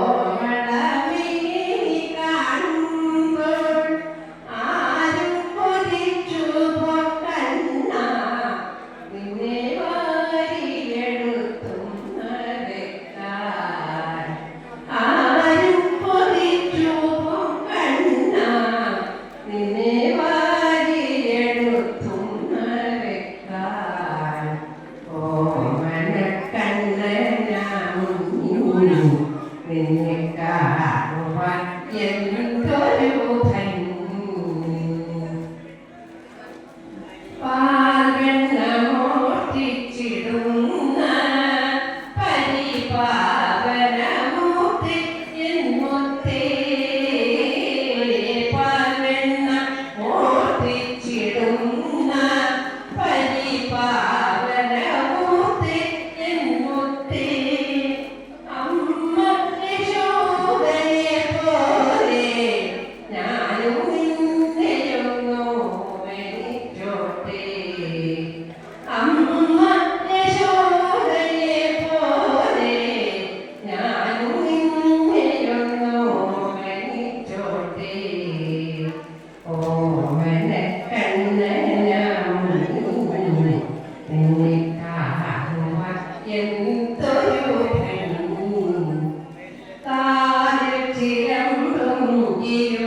와. Paven amor te, en monte. ta đến chỉ em thương gì